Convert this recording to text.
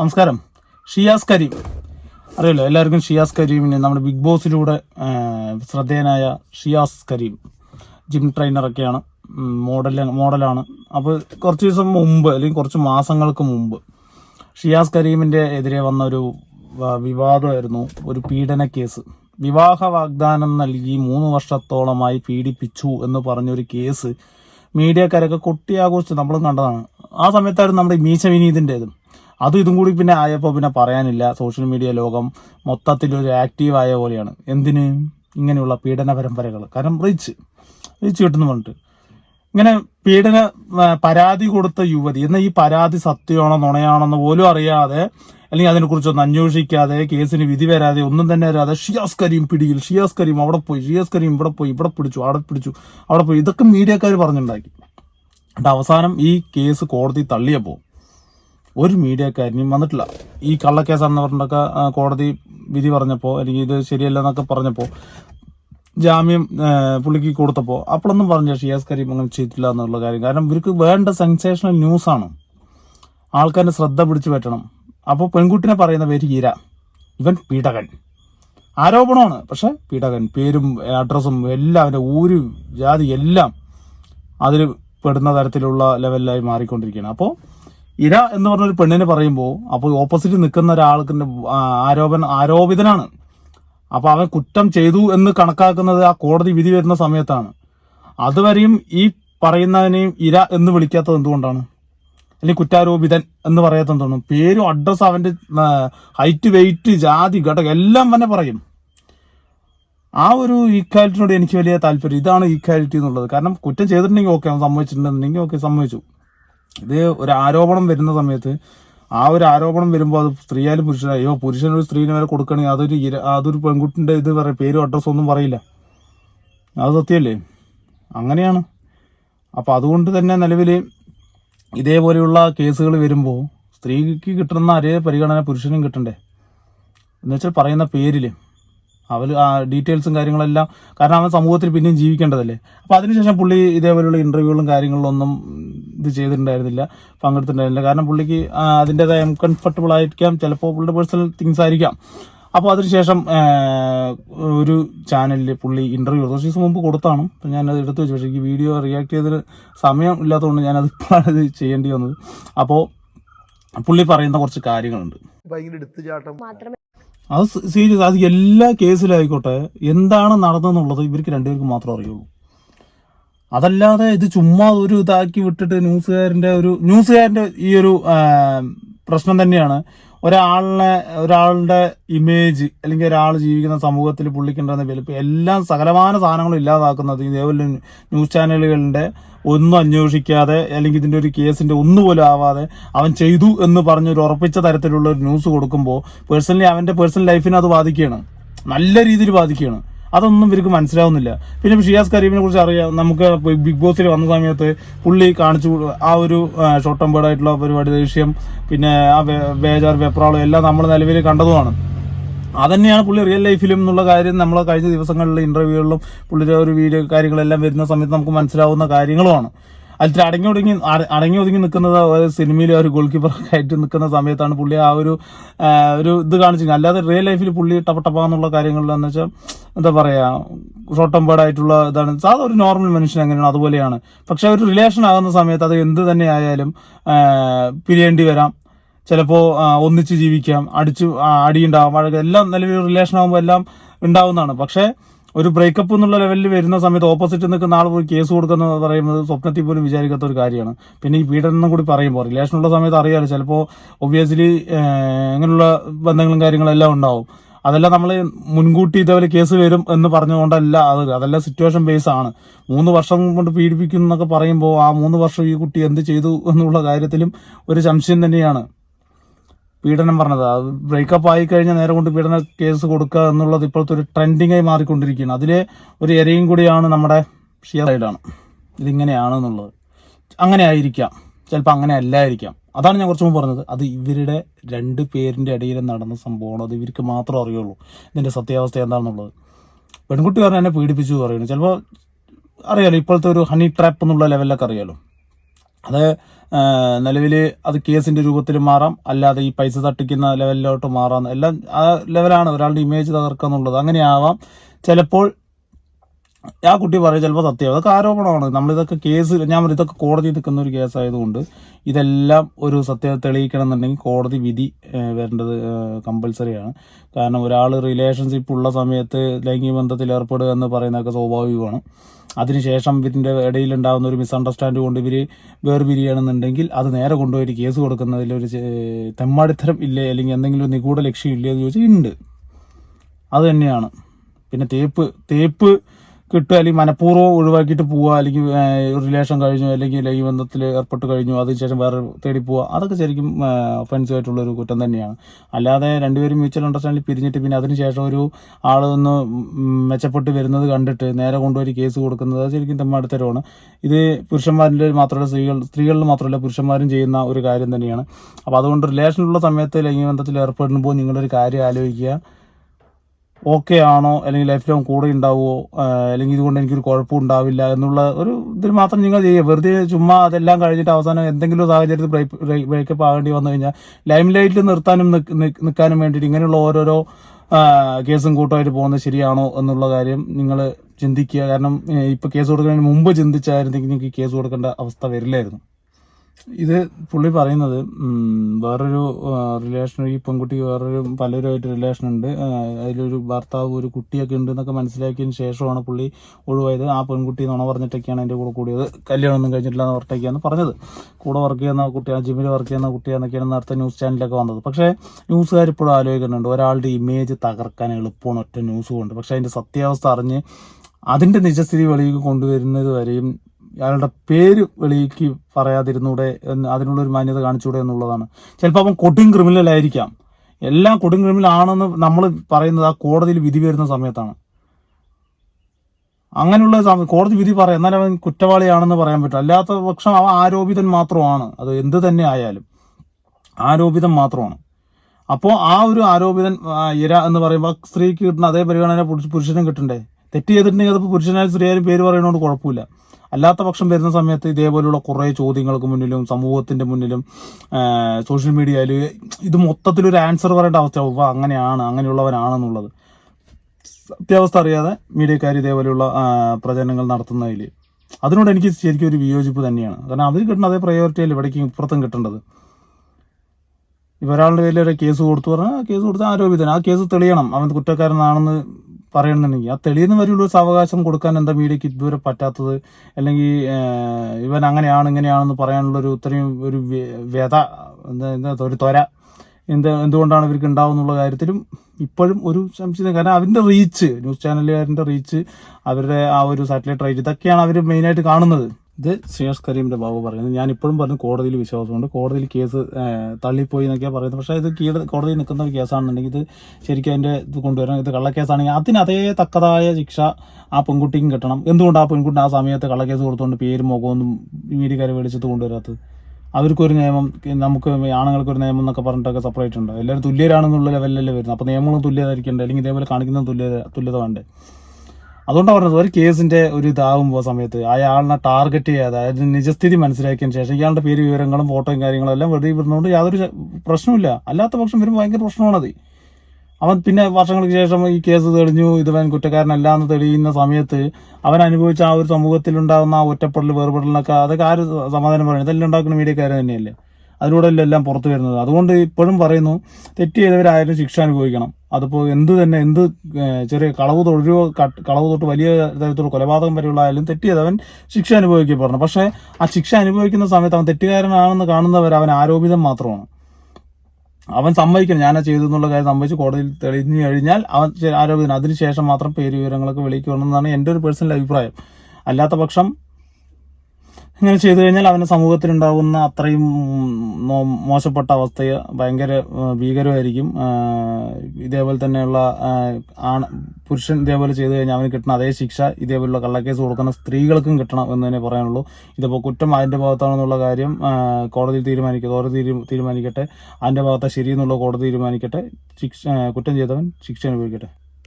നമസ്കാരം. ഷിയാസ് കരീം. അറിയല്ലോ എല്ലാവർക്കും ഷിയാസ് കരീമിനെ നമ്മുടെ ബിഗ് ബോസിലൂടെ ശ്രദ്ധേയനായ ഷിയാസ് കരീം. ജിം ട്രെയിനറൊക്കെയാണ് മോഡൽ മോഡലാണ്. അപ്പോൾ കുറച്ച് ദിവസം മുമ്പ് അല്ലെങ്കിൽ കുറച്ച് മാസങ്ങൾക്ക് മുമ്പ് ഷിയാസ് കരീമിന്റെ എതിരെ വന്ന ഒരു വിവാദമായിരുന്നു. ഒരു പീഡന കേസ്. വിവാഹ വാഗ്ദാനം നൽകി മൂന്ന് വർഷത്തോളമായി പീഡിപ്പിച്ചു എന്ന് പറഞ്ഞൊരു കേസ് മീഡിയക്കാരൊക്കെ കൊട്ടിയാഘോഷിച്ച് നമ്മളും കണ്ടതാണ്. ആ സമയത്തായിരുന്നു നമ്മുടെ മീശ വിനീതിന്റെതും അതും ഇതും കൂടി പിന്നെ ആയപ്പോൾ പിന്നെ പറയാനില്ല. സോഷ്യൽ മീഡിയ ലോകം മൊത്തത്തിൽ ഒരു ആക്റ്റീവ് ആയ പോലെയാണ്. എന്തിന്? ഇങ്ങനെയുള്ള പീഡന പരമ്പരകൾ കാരണം റിച്ച് റിച്ച് കിട്ടുന്നു പറഞ്ഞിട്ട്. ഇങ്ങനെ പീഡന പരാതി കൊടുത്ത യുവതി എന്നാൽ ഈ പരാതി സത്യമാണോ നുണയാണെന്ന് പോലും അറിയാതെ അല്ലെങ്കിൽ അതിനെക്കുറിച്ചൊന്നും അന്വേഷിക്കാതെ കേസിന് വിധി വരാതെ ഒന്നും തന്നെ വരാതെ ഷിയാസ് കരീം പിടിയിൽ ഷിയാസ് കരീം അവിടെ പോയി ഷിയാസ് കരീം ഇവിടെ പോയി ഇവിടെ പിടിച്ചു അവിടെ പിടിച്ചു അവിടെ പോയി ഇതൊക്കെ മീഡിയക്കാർ പറഞ്ഞുണ്ടാക്കി. എന്നിട്ട് അവസാനം ഈ കേസ് കോടതി തള്ളിയപ്പോൾ ഒരു മീഡിയക്കാരനും വന്നിട്ടില്ല. ഈ കള്ളക്കേസാണെന്ന് പറഞ്ഞിട്ടൊക്കെ കോടതി വിധി പറഞ്ഞപ്പോൾ അല്ലെങ്കിൽ ഇത് ശരിയല്ല എന്നൊക്കെ പറഞ്ഞപ്പോൾ ജാമ്യം പുള്ളിക്ക് കൊടുത്തപ്പോൾ അപ്പോഴൊന്നും പറഞ്ഞ ഷിയാസ് കരീം അങ്ങനെ ചെയ്തിട്ടില്ല എന്നുള്ള കാര്യം. കാരണം ഇവർക്ക് വേണ്ട സെൻസേഷണൽ ന്യൂസാണ് ആൾക്കാരുടെ ശ്രദ്ധ പിടിച്ചു പറ്റണം. അപ്പോൾ പെൺകുട്ടിനെ പറയുന്ന പേര് ഹീര. ഇവൻ പീഡകൻ. ആരോപണമാണ്. പക്ഷെ പീഡകൻ. പേരും അഡ്രസ്സും എല്ലാം അവന്റെ ഊര് ജാതി എല്ലാം അതിൽ പെടുന്ന തരത്തിലുള്ള ലെവലിലായി മാറിക്കൊണ്ടിരിക്കുകയാണ്. അപ്പോൾ ഇര എന്ന് പറഞ്ഞൊരു പെണ്ണിനെ പറയുമ്പോൾ അപ്പോൾ ഓപ്പോസിറ്റ് നിൽക്കുന്ന ഒരാൾക്ക് ആരോപണ ആരോപിതനാണ്. അപ്പോൾ അവൻ കുറ്റം ചെയ്തു എന്ന് കണക്കാക്കുന്നത് ആ കോടതി വിധി വരുന്ന സമയത്താണ്. അതുവരെയും ഈ പറയുന്നതിനെയും ഇര എന്ന് വിളിക്കാത്തത് എന്തുകൊണ്ടാണ്? അല്ലെങ്കിൽ കുറ്റാരോപിതൻ എന്ന് പറയാത്ത എന്താണ്? പേരും അഡ്രസ്സ് അവന്റെ ഹൈറ്റ് വെയിറ്റ് ജാതി ഘടകം എല്ലാം തന്നെ പറയും. ആ ഒരു ഈക്വാലിറ്റിനോട് എനിക്ക് വലിയ താല്പര്യം. ഇതാണ് ഈക്വാലിറ്റി എന്നുള്ളത്. കാരണം കുറ്റം ചെയ്തിട്ടുണ്ടെങ്കിൽ ഓക്കെ അവൻ സമ്മതിച്ചിട്ടുണ്ടെന്നുണ്ടെങ്കിൽ ഓക്കെ സമ്മതിച്ചു. ഇത് ഒരു ആരോപണം വരുന്ന സമയത്ത് ആ ഒരു ആരോപണം വരുമ്പോൾ അത് സ്ത്രീയാലും പുരുഷനായോ ഒരു സ്ത്രീനെ വരെ കൊടുക്കണേ അതൊരു ഇര- അതൊരു പെൺകുട്ടിന്റെ ഇത് പറയും പേരും അഡ്രസ്സും ഒന്നും പറയില്ല. അത് സത്യമല്ലേ അങ്ങനെയാണ്. അപ്പോൾ അതുകൊണ്ട് തന്നെ നിലവിൽ ഇതേപോലെയുള്ള കേസുകൾ വരുമ്പോൾ സ്ത്രീക്ക് കിട്ടുന്ന അതേ പരിഗണന പുരുഷനും കിട്ടണ്ടേ? എന്നുവെച്ചാൽ പറയുന്ന പേരിൽ. അവർ ആ ഡീറ്റെയിൽസും കാര്യങ്ങളെല്ലാം. കാരണം അവൻ സമൂഹത്തിൽ പിന്നെയും ജീവിക്കേണ്ടതല്ലേ. അപ്പൊ അതിനുശേഷം പുള്ളി ഇതേപോലെയുള്ള ഇന്റർവ്യൂകളും കാര്യങ്ങളിലൊന്നും ഇത് ചെയ്തിട്ടുണ്ടായിരുന്നില്ല പങ്കെടുത്തിട്ടുണ്ടായിരുന്നില്ല. കാരണം പുള്ളിക്ക് അതിന്റെതായ അൺകംഫർട്ടബിൾ ആയിരിക്കാം. ചിലപ്പോൾ പുള്ളിയുടെ പേഴ്സണൽ തിങ്സ് ആയിരിക്കാം. അപ്പോൾ അതിനുശേഷം ഒരു ചാനലിൽ പുള്ളി ഇന്റർവ്യൂ കുറച്ച് ദിവസം മുമ്പ് കൊടുത്താണ്. അപ്പം ഞാനത് എടുത്തു വെച്ചു. പക്ഷേ ഈ വീഡിയോ റിയാക്ട് ചെയ്തതിന് സമയം ഇല്ലാത്തതുകൊണ്ട് ഞാനത് ഇപ്പോഴാണ് ഇത് ചെയ്യേണ്ടി വന്നത്. അപ്പോൾ പുള്ളി പറയുന്ന കുറച്ച് കാര്യങ്ങളുണ്ട്. ഭയങ്കര എടുത്തുചാട്ടം. മാത്രമേ അത് സീരിയസ് അത് എല്ലാ കേസിലായിക്കോട്ടെ എന്താണ് നടന്നെന്നുള്ളത് ഇവർക്ക് രണ്ടുപേർക്ക് മാത്രമേ അറിയുള്ളൂ. അതല്ലാതെ ഇത് ചുമ്മാ ഒരു ഇതാക്കി വിട്ടിട്ട് ന്യൂസുകാരന്റെ ഒരു ന്യൂസുകാരന്റെ ഈ ഒരു പ്രശ്നം തന്നെയാണ്. ഒരാളിനെ ഒരാളുടെ ഇമേജ് അല്ലെങ്കിൽ ഒരാൾ ജീവിക്കുന്ന സമൂഹത്തിൽ പുള്ളിക്കുണ്ടാകുന്ന വലുപ്പം എല്ലാം സകലമാന സാധനങ്ങളും ഇല്ലാതാക്കുന്നത് ഇതേപോലെ ന്യൂസ് ചാനലുകളുടെ ഒന്നും അന്വേഷിക്കാതെ അല്ലെങ്കിൽ ഇതിന്റെ ഒരു കേസിന്റെ ഒന്നുപോലും ആവാതെ അവൻ ചെയ്തു എന്ന് പറഞ്ഞ് ഒരു ഉറപ്പിച്ച തരത്തിലുള്ള ഒരു ന്യൂസ് കൊടുക്കുമ്പോൾ പേഴ്സണലി അവന്റെ പേഴ്സണൽ ലൈഫിനെ അത് ബാധിക്കുകയാണ്. നല്ല രീതിയിൽ ബാധിക്കുകയാണ്. അതൊന്നും ഇവർക്ക് മനസ്സിലാവുന്നില്ല. പിന്നെ ഷിയാസ് കരീമിനെ കുറിച്ച് അറിയാം നമുക്ക് ബിഗ് ബോസിൽ വന്ന സമയത്ത് പുള്ളി കാണിച്ചു ആ ഒരു ഷോർട്ട് ടേം ആയിട്ടുള്ള പരിപാടി ദേഷ്യം പിന്നെ ആ ബേജാർ വെപ്രാളം എല്ലാം നമ്മൾ നിലവിൽ കണ്ടതുമാണ്. അതന്നെയാണ് പുള്ളി റിയൽ ലൈഫിലും എന്നുള്ള കാര്യം നമ്മൾ കഴിഞ്ഞ ദിവസങ്ങളിലെ ഇന്റർവ്യൂകളിലും പുള്ളിയുടെ ഒരു വീഡിയോ കാര്യങ്ങളെല്ലാം വരുന്ന സമയത്ത് നമുക്ക് മനസ്സിലാവുന്ന കാര്യങ്ങളുമാണ്. അതിൽ അടങ്ങി ഒടുങ്ങി അടങ്ങി ഒതുങ്ങി നിൽക്കുന്നത് ഒരു സിനിമയിലെ ഒരു ഗോൾ കീപ്പറൊക്കെ ആയിട്ട് നിൽക്കുന്ന സമയത്താണ് പുള്ളി ആ ഒരു ഒരു ഇത് കാണിച്ചിരിക്കുന്നത്. അല്ലാതെ റിയൽ ലൈഫിൽ പുള്ളി ടപ്പ ടപ്പ എന്നുള്ള കാര്യങ്ങളിൽ എന്ന് വെച്ചാൽ എന്താ പറയാ ഷോർട്ട് ടെമ്പേർഡ് ആയിട്ടുള്ള ഇതാണ്. സാധാ ഒരു നോർമൽ മനുഷ്യൻ അങ്ങനെയാണ് അതുപോലെയാണ്. പക്ഷെ ഒരു റിലേഷൻ ആകുന്ന സമയത്ത് അത് എന്ത് തന്നെ ആയാലും പിരിയേണ്ടി വരാം. ചിലപ്പോൾ ഒന്നിച്ച് ജീവിക്കാം അടിച്ച് അടിയുണ്ടാവാം എല്ലാം നല്ലൊരു റിലേഷൻ ആകുമ്പോൾ എല്ലാം ഉണ്ടാവുന്നതാണ്. പക്ഷേ ഒരു ബ്രേക്കപ്പ് എന്നുള്ള ലെവലിൽ വരുന്ന സമയത്ത് ഓപ്പോസിറ്റ് നിൽക്കുന്ന ആൾ പോയി കേസ് കൊടുക്കുന്ന പറയുന്നത് സ്വപ്നത്തിൽ പോലും വിചാരിക്കാത്ത ഒരു കാര്യമാണ്. പിന്നെ ഈ പീഡനം കൂടി പറയുമ്പോൾ റിലേഷനുള്ള സമയത്ത് അറിയാലോ ചിലപ്പോൾ ഒബ്വിയസ്ലി അങ്ങനെയുള്ള ബന്ധങ്ങളും കാര്യങ്ങളെല്ലാം ഉണ്ടാവും. അതെല്ലാം നമ്മൾ മുൻകൂട്ടി ഇതേപോലെ കേസ് വരും എന്ന് പറഞ്ഞുകൊണ്ടല്ല അത്. അതെല്ലാം സിറ്റുവേഷൻ ബേസ് ആണ്. മൂന്ന് വർഷം കൊണ്ട് പീഡിപ്പിക്കുന്നു എന്നൊക്കെ പറയുമ്പോൾ ആ മൂന്ന് വർഷം ഈ കുട്ടി എന്ത് ചെയ്തു എന്നുള്ള കാര്യത്തിലും ഒരു സംശയം തന്നെയാണ്. പീഡനം പറഞ്ഞത്. ബ്രേക്കപ്പ് ആയി കഴിഞ്ഞാൽ നേരെ കൊണ്ട് പീഡന കേസ് കൊടുക്കുക എന്നുള്ളത് ഇപ്പോഴത്തെ ഒരു ട്രെൻഡിങ് ആയി മാറിക്കൊണ്ടിരിക്കുകയാണ്. അതിലെ ഒരു ഇരയും കൂടിയാണ് നമ്മുടെ ഷിയർ സൈഡാണ് ഇതിങ്ങനെയാണ് എന്നുള്ളത്. അങ്ങനെ ആയിരിക്കാം. ചിലപ്പോൾ അങ്ങനെ അല്ലായിരിക്കാം. അതാണ് ഞാൻ കുറച്ച് മുമ്പ് പറഞ്ഞത്. അത് ഇവരുടെ രണ്ട് പേരിന്റെ ഇടയിൽ നടന്ന സംഭവമാണ്. അത് ഇവർക്ക് മാത്രമേ അറിയുള്ളൂ. ഇതിന്റെ സത്യാവസ്ഥ എന്താണെന്നുള്ളത്. പെൺകുട്ടി പറഞ്ഞാൽ എന്നെ പീഡിപ്പിച്ചു പറയുന്നു. ചിലപ്പോൾ അറിയാലോ ഇപ്പോഴത്തെ ഒരു ഹണി ട്രാപ്പ് എന്നുള്ള ലെവലിലൊക്കെ അറിയാലോ. അത് നിലവിൽ അത് കേസിന്റെ രൂപത്തിൽ മാറാം. അല്ലാതെ ഈ പൈസ തട്ടിക്കുന്ന ലെവലിലോട്ട് മാറാം. എല്ലാം ആ ലെവലാണ് ഒരാളുടെ ഇമേജ് തകർക്കുക എന്നുള്ളത്. അങ്ങനെയാവാം. ചിലപ്പോൾ ആ കുട്ടി പറയും ചിലപ്പോൾ സത്യം അതൊക്കെ ആരോപണമാണ്. നമ്മളിതൊക്കെ കേസ് ഞാൻ ഇതൊക്കെ കോടതി നിൽക്കുന്ന ഒരു കേസായതുകൊണ്ട് ഇതെല്ലാം ഒരു സത്യത തെളിയിക്കണം എന്നുണ്ടെങ്കിൽ കോടതി വിധി വരേണ്ടത് കമ്പൽസറിയാണ് കാരണം ഒരാൾ റിലേഷൻഷിപ്പ് ഉള്ള സമയത്ത് ലൈംഗിക ബന്ധത്തിൽ ഏർപ്പെടുക എന്ന് പറയുന്നതൊക്കെ സ്വാഭാവികമാണ്. അതിനുശേഷം ഇതിന്റെ ഇടയിൽ ഉണ്ടാകുന്ന ഒരു മിസ്അണ്ടർസ്റ്റാൻഡ് കൊണ്ട് ഇവർ വേർപിരിയണമെന്നുണ്ടെങ്കിൽ അത് നേരെ കൊണ്ടുപോയിട്ട് കേസ് തെമ്മടിത്തരം തെമ്മാടിത്തരം ഇല്ലേ? അല്ലെങ്കിൽ എന്തെങ്കിലും ഒരു നിഗൂഢ ലക്ഷ്യം ഇല്ലേ എന്ന് ചോദിച്ചാൽ ഉണ്ട് അത് തന്നെയാണ്. പിന്നെ തേപ്പ് തേപ്പ് കിട്ടുക അല്ലെങ്കിൽ മനഃപൂർവം ഒഴിവാക്കിയിട്ട് പോവുക അല്ലെങ്കിൽ റിലേഷൻ കഴിഞ്ഞു അല്ലെങ്കിൽ ലൈംഗിക ബന്ധത്തിൽ ഏർപ്പെട്ട് കഴിഞ്ഞു അതിനുശേഷം വേറെ തേടി പോവുക അതൊക്കെ ശരിക്കും ഒഫൻസീവ് ആയിട്ടുള്ള ഒരു കുറ്റം തന്നെയാണ്. അല്ലാതെ രണ്ടുപേരും മ്യൂച്വൽ അണ്ടർസ്റ്റാൻഡിൽ പിരിഞ്ഞിട്ട് പിന്നെ അതിനുശേഷം ഒരു ആൾ ഒന്ന് മെച്ചപ്പെട്ട് വരുന്നത് കണ്ടിട്ട് നേരെ കൊണ്ടുപോയി കേസ് കൊടുക്കുന്നത് അത് ശരിക്കും തെമ്മാടിത്തരമാണ് ഇത് പുരുഷന്മാരിൽ മാത്രമല്ല സ്ത്രീകൾ സ്ത്രീകളിൽ മാത്രമല്ല പുരുഷന്മാരും ചെയ്യുന്ന ഒരു കാര്യം തന്നെയാണ്. അപ്പോൾ അതുകൊണ്ട് റിലേഷനുള്ള സമയത്ത് ലൈംഗിക ബന്ധത്തിൽ ഏർപ്പെടുമ്പോൾ നിങ്ങളൊരു കാര്യം ആലോചിക്കുക. ഓക്കെ ആണോ? അല്ലെങ്കിൽ ലൈഫ് ലോങ് കൂടെ ഉണ്ടാവുമോ അല്ലെങ്കിൽ ഇതുകൊണ്ട് എനിക്കൊരു കുഴപ്പം ഉണ്ടാവില്ല എന്നുള്ള ഒരു ഇതിൽ മാത്രം നിങ്ങൾ ചെയ്യുക. വെറുതെ ചുമ്മാ അതെല്ലാം കഴിഞ്ഞിട്ട് അവസാനം എന്തെങ്കിലും സാഹചര്യത്തിൽ ബ്രേക്ക് ബ്രേക്കപ്പ് ആകേണ്ടി വന്നു കഴിഞ്ഞാൽ ലൈം ലൈറ്റിൽ നിർത്താനും നിൽക്കാനും വേണ്ടിയിട്ട് ഇങ്ങനെയുള്ള ഓരോരോ കേസും കൂട്ടമായിട്ട് പോകുന്നത് ശരിയാണോ എന്നുള്ള കാര്യം നിങ്ങൾ ചിന്തിക്കുക. കാരണം ഇപ്പോൾ കേസ് കൊടുക്കുന്നതിന് മുമ്പ് ചിന്തിച്ചായിരുന്നെങ്കിൽ നിങ്ങൾക്ക് കേസ് കൊടുക്കേണ്ട അവസ്ഥ വരില്ലായിരുന്നു. ഇത് പുള്ളി പറയുന്നത് വേറൊരു റിലേഷൻ ഈ പെൺകുട്ടിക്ക് വേറൊരു പലരുമായിട്ട് റിലേഷൻ ഉണ്ട്. അതിലൊരു ഭർത്താവ് ഒരു കുട്ടിയൊക്കെ ഉണ്ട് എന്നൊക്കെ മനസ്സിലാക്കിയതിന് ശേഷമാണ് പുള്ളി ഒഴിവായത്. ആ പെൺകുട്ടി നുണ പറഞ്ഞിട്ടൊക്കെയാണ് എന്റെ കൂടെ കൂടിയത്. കല്യാണമൊന്നും കഴിഞ്ഞിട്ടില്ല എന്ന് പറഞ്ഞിട്ടൊക്കെയാണ് പറഞ്ഞത്. കൂടെ വർക്ക് ചെയ്യുന്ന കുട്ടി ആ ജിമ്മിൽ വർക്ക് ചെയ്യുന്ന കുട്ടിയാണെന്നൊക്കെയാണ് നേരത്തെ ന്യൂസ് ചാനലിലൊക്കെ വന്നത്. പക്ഷേ ന്യൂസുകാർ ഇപ്പോഴും ആലോചിക്കുന്നുണ്ട്. ഒരാളുടെ ഇമേജ് തകർക്കാൻ എളുപ്പമാണ് ഒറ്റ ന്യൂസ് കൊണ്ട്. പക്ഷേ അതിന്റെ സത്യാവസ്ഥ അറിഞ്ഞ് അതിന്റെ നിജസ്ഥിതി വെളിയിൽ കൊണ്ടുവരുന്നത് വരെയും അയാളുടെ പേര് വെളിയിലേക്ക് പറയാതിരുന്നൂടെ എന്ന് അതിനുള്ള ഒരു മാന്യത കാണിച്ചൂടെ എന്നുള്ളതാണ്. ചിലപ്പോൾ അവൻ കൊടും ക്രിമിനൽ ആയിരിക്കാം എല്ലാം കൊടും ക്രിമിനൽ ആണെന്ന് നമ്മൾ പറയുന്നത് ആ കോടതിയിൽ വിധി വരുന്ന സമയത്താണ്. അങ്ങനെയുള്ള കോടതി വിധി പറയാം. എന്നാലും അവൻ കുറ്റവാളിയാണെന്ന് പറയാൻ പറ്റും അല്ലാത്ത പക്ഷം അവൻ ആരോപിതൻ മാത്രമാണ്. അത് എന്ത് തന്നെ ആയാലും. ആരോപിതൻ മാത്രമാണ്. അപ്പോൾ ആ ഒരു ആരോപിതൻ ഇര എന്ന് പറയുമ്പോൾ സ്ത്രീക്ക് കിട്ടുന്ന അതേ പരിഗണന പുരുഷ- പുരുഷനും കിട്ടണ്ടേ? തെറ്റ് ചെയ്തിട്ടുണ്ടെങ്കിൽ അതിപ്പോൾ പുരുഷനായാലും സ്ത്രീയായാലും പേര് പറയുന്നതുകൊണ്ട് കുഴപ്പമില്ല. അല്ലാത്ത പക്ഷം വരുന്ന സമയത്ത് ഇതേപോലെയുള്ള കുറേ ചോദ്യങ്ങൾക്ക് മുന്നിലും സമൂഹത്തിന്റെ മുന്നിലും സോഷ്യൽ മീഡിയയിൽ ഇത് മൊത്തത്തിലൊരു ആൻസർ പറയേണ്ട അവസ്ഥ അങ്ങനെയാണ് അങ്ങനെയുള്ളവനാണെന്നുള്ളത്. സത്യാവസ്ഥ അറിയാതെ മീഡിയക്കാർ ഇതേപോലെയുള്ള പ്രചരണങ്ങൾ നടത്തുന്നതിൽ അതിനോട് എനിക്ക് ശരിക്കും ഒരു വിയോജിപ്പ് തന്നെയാണ്. കാരണം അവർ കിട്ടുന്ന അതേ പ്രയോറിറ്റി അല്ല ഇവിടേക്ക് ഇപ്പുറത്തും കിട്ടേണ്ടത്? ഇവരാളുടെ പേരിൽ ഒരു കേസ് കൊടുത്തു പറഞ്ഞാൽ കേസ് കൊടുത്താൽ ആരോപിതൻ. ആ കേസ് തെളിയണം. അവൻ കുറ്റക്കാരനാണെന്ന് പറയണമെന്നുണ്ടെങ്കിൽ ആ തെളിയുന്ന വരെയുള്ള സാവകാശം കൊടുക്കാൻ എന്താ മീഡിയക്ക് ഇതുവരെ പറ്റാത്തത്? അല്ലെങ്കിൽ ഇവൻ അങ്ങനെയാണ് ഇങ്ങനെയാണെന്ന് പറയാനുള്ള ഒരു ഇത്രയും ഒരു വ്യ- വ്യത എന്താ ഒരു ത്വര എന്ത് എന്തുകൊണ്ടാണ് ഇവർക്ക് ഉണ്ടാവുന്നുള്ള കാര്യത്തിലും ഇപ്പോഴും ഒരു സംശയം കാരണം അവരുടെ റീച്ച് ന്യൂസ് ചാനലുകാരന്റെ റീച്ച് അവരുടെ ആ ഒരു സാറ്റലൈറ്റ് റേറ്റ് ഇതൊക്കെയാണ് അവർ മെയിനായിട്ട് കാണുന്നത്. ഇത് ശ്രീയാസ് കരീമിന്റെ ബാബു പറയുന്നത്. ഞാൻ ഇപ്പോഴും പറഞ്ഞു കോടതിയിൽ വിശ്വാസമുണ്ട്. കോടതിയിൽ കേസ് തള്ളിപ്പോയി എന്നൊക്കെയാണ് പറയുന്നത്. പക്ഷേ ഇത് കീഴ കോടതിയിൽ നിൽക്കുന്ന ഒരു കേസാണെന്നുണ്ടെങ്കിൽ ഇത് ശരിക്കും അതിന്റെ ഇത് കൊണ്ടുവരണം. ഇത് കള്ളക്കേസാണെങ്കിൽ അതിന് അതേ തക്കതായ ശിക്ഷ ആ പെൺകുട്ടിക്കും കിട്ടണം. എന്തുകൊണ്ട് ആ പെൺകുട്ടി ആ സമയത്ത് കള്ളക്കേസ് കൊടുത്തുകൊണ്ട് പേര് മുഖമൊന്നും മീഡിയക്കാരെ വിളിച്ചത് കൊണ്ടുവരാത്തത്? അവർക്കൊരു നിയമം നമുക്ക് ആണുങ്ങൾക്കൊരു നിയമം എന്നൊക്കെ പറഞ്ഞിട്ടൊക്കെ സെപ്പറേറ്റ് ഉണ്ട് എല്ലാവരും തുല്യരാണെന്നുള്ള ലെവലിലല്ലേ വരുന്നത്. അപ്പോൾ നിയമങ്ങളും തുല്യതായിരിക്കണ്ടേ? അല്ലെങ്കിൽ ഇതേപോലെ കാണിക്കുന്ന തുല്യത തുല്യത വേണ്ടേ? അതുകൊണ്ടാണ് പറഞ്ഞത് ഒരു കേസിന്റെ ഒരു ഇതാകുമ്പോൾ സമയത്ത് അയാളിനെ ടാർഗറ്റ് ചെയ്യാതെ അതായത് നിജസ്ഥിതി മനസ്സിലാക്കിയതിന് ശേഷം ഇയാളുടെ പേര് വിവരങ്ങളും ഫോട്ടോയും കാര്യങ്ങളും എല്ലാം വെറുതെ വിടുന്നതുകൊണ്ട് യാതൊരു പ്രശ്നമില്ല അല്ലാത്ത പക്ഷം വരുമ്പോൾ ഭയങ്കര പ്രശ്നമാണത്. അവൻ പിന്നെ വർഷങ്ങൾക്ക് ശേഷം ഈ കേസ് തെളിഞ്ഞു ഇതവൻ കുറ്റക്കാരനല്ല എന്ന് തെളിയുന്ന സമയത്ത് അവൻ അനുഭവിച്ച ആ ഒരു സമൂഹത്തിലുണ്ടാകുന്ന ആ ഒറ്റപ്പെടൽ വേർപെടലിനൊക്കെ അതൊക്കെ ആര് സമാധാനം പറയുന്നത് ഇതെല്ലാം ഉണ്ടാക്കുന്ന മീഡിയക്കാർ തന്നെയല്ലേ? അതിലൂടെയല്ലേ എല്ലാം പുറത്തു വരുന്നത്. അതുകൊണ്ട് ഇപ്പോഴും പറയുന്നു തെറ്റ് ചെയ്തവരായാലും ശിക്ഷ അനുഭവിക്കണം. അതിപ്പോൾ എന്ത് തന്നെ എന്ത് ചെറിയ കളവ് തൊഴിലോ കളവ് തൊട്ട് വലിയ തരത്തിലുള്ള കൊലപാതകം വരെയുള്ള ആയാലും തെറ്റ് ചെയ്തവൻ ശിക്ഷ അനുഭവിക്കപ്പെടണം. പക്ഷേ ആ ശിക്ഷ അനുഭവിക്കുന്ന സമയത്ത് അവൻ തെറ്റുകാരനാണെന്ന് കാണുന്നവർ അവൻ ആരോപിതം മാത്രമാണ്. അവൻ സമ്മതിക്കണം. ഞാനാ ചെയ്തു എന്നുള്ള കാര്യം സമ്മതിച്ച് കോടതിയിൽ തെളിഞ്ഞു കഴിഞ്ഞാൽ അവൻ ആരോപിതം അതിനുശേഷം മാത്രം പേര് വിവരങ്ങളൊക്കെ വെളിക്ക് എന്റെ ഒരു പേഴ്സണൽ അഭിപ്രായം. അല്ലാത്ത പക്ഷം ഇങ്ങനെ ചെയ്തു കഴിഞ്ഞാൽ അവന്റെ സമൂഹത്തിലുണ്ടാകുന്ന അത്രയും മോ- മോശപ്പെട്ട അവസ്ഥയെ ഭയങ്കര ഭീകരമായിരിക്കും. ഇതേപോലെ തന്നെയുള്ള ആണ് പുരുഷൻ ഇതേപോലെ ചെയ്തു കഴിഞ്ഞാൽ അവന് കിട്ടുന്ന അതേ ശിക്ഷ ഇതേപോലുള്ള കള്ളക്കേസ് കൊടുക്കുന്ന സ്ത്രീകൾക്കും കിട്ടണം എന്ന് തന്നെ പറയാനുള്ളൂ. ഇതിപ്പോൾ കുറ്റം അതിന്റെ ഭാഗത്താണെന്നുള്ള കാര്യം കോടതി തീരുമാനിക്കുക കോടതി തീരു- തീരുമാനിക്കട്ടെ. അതിന്റെ ഭാഗത്തെ ശരിയെന്നുള്ള കോടതി തീരുമാനിക്കട്ടെ. ശിക്ഷ കുറ്റം ചെയ്തവൻ ശിക്ഷ അനുഭവിക്കട്ടെ.